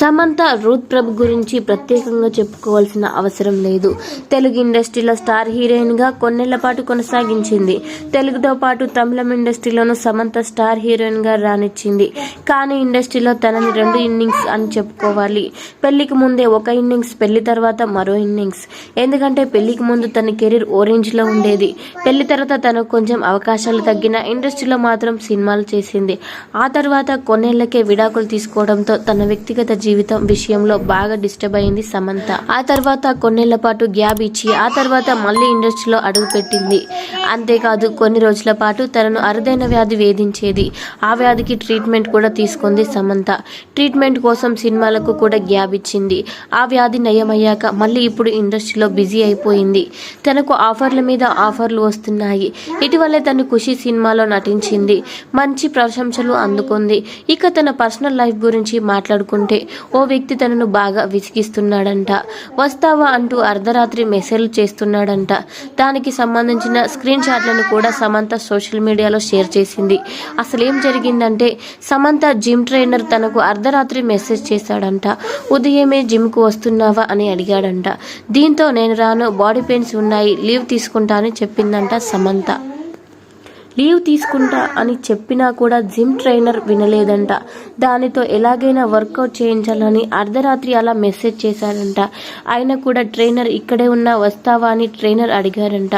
Samantha Ruth ప్రభు గురించి ప్రత్యేకంగా చెప్పుకోవాల్సిన అవసరం లేదు. తెలుగు ఇండస్ట్రీలో స్టార్ హీరోయిన్గా కొన్నేళ్ళ పాటు కొనసాగించింది. తెలుగుతో పాటు తమిళం ఇండస్ట్రీలోనూ సమంత స్టార్ హీరోయిన్గా రానిచ్చింది కానీ ఇండస్ట్రీలో తనని రెండు ఇన్నింగ్స్ అని చెప్పుకోవాలి. పెళ్ళికి ముందే ఒక ఇన్నింగ్స్ పెళ్ళి తర్వాత మరో ఇన్నింగ్స్. ఎందుకంటే పెళ్ళికి ముందు తన కెరీర్ ఓరెంజ్లో ఉండేది. పెళ్ళి తర్వాత తనకు కొంచెం అవకాశాలు తగ్గిన ఇండస్ట్రీలో మాత్రం సినిమాలు చేసింది. ఆ తర్వాత కొన్నేళ్ళకే విడాకులు తీసుకోవడంతో తన వ్యక్తిగత జీవితం విషయంలో బాగా డిస్టర్బ్ అయింది సమంత. ఆ తర్వాత కొన్నేళ్ళ పాటు గ్యాప్ ఇచ్చి ఆ తర్వాత మళ్ళీ ఇండస్ట్రీలో అడుగుపెట్టింది అంతేకాదు కొన్ని రోజుల పాటు తనను అరుదైన వ్యాధి వేధించేది. ఆ వ్యాధికి ట్రీట్మెంట్ కూడా తీసుకుంది సమంత. ట్రీట్మెంట్ కోసం సినిమాలకు కూడా గ్యాప్ ఇచ్చింది. ఆ వ్యాధి నయమయ్యాక మళ్ళీ ఇప్పుడు ఇండస్ట్రీలో బిజీ అయిపోయింది. తనకు ఆఫర్ల మీద ఆఫర్లు వస్తున్నాయి. ఇటీవలే తను ఖుషి సినిమాలో నటించింది. మంచి ప్రశంసలు అందుకుంది. ఇక తన పర్సనల్ లైఫ్ గురించి మాట్లాడుకుంటే ఓ వ్యక్తి తనను బాగా విసిగిస్తున్నాడంట. వస్తావా అంటూ అర్ధరాత్రి మెసేజ్లు చేస్తున్నాడంట. దానికి సంబంధించిన స్క్రీన్ షాట్లను కూడా సమంత సోషల్ మీడియాలో షేర్ చేసింది. అసలు ఏం జరిగిందంటే సమంత జిమ్ ట్రైనర్ తనకు అర్ధరాత్రి మెసేజ్ చేశాడంట. ఉదయమే జిమ్కు వస్తున్నావా అని అడిగాడంట. దీంతో నేను రాను బాడీ పెయిన్స్ ఉన్నాయి లీవ్ తీసుకుంటా అని చెప్పిందంట సమంత. లీవ్ తీసుకుంటా అని చెప్పినా కూడా జిమ్ ట్రైనర్ వినలేదంట. దానితో ఎలాగైనా వర్కౌట్ చేయించాలని అర్ధరాత్రి అలా మెసేజ్ చేశాడంట ఆయన కూడా ట్రైనర్ ఇక్కడే ఉన్నా వస్తావా అని ట్రైనర్ అడిగారంట.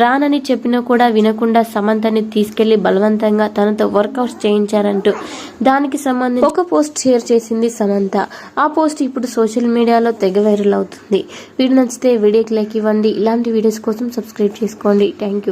రానని చెప్పినా కూడా వినకుండా సమంతని తీసుకెళ్ళి బలవంతంగా తనతో వర్కౌట్స్ చేయించారంటూ. దానికి సంబంధించి ఒక పోస్ట్ షేర్ చేసింది సమంత. ఆ పోస్ట్ ఇప్పుడు సోషల్ మీడియాలో తెగ వైరల్ అవుతుంది. వీడియో నచ్చితే వీడియోకి లైక్ ఇవ్వండి. ఇలాంటి వీడియోస్ కోసం సబ్స్క్రైబ్ చేసుకోండి. Thank you.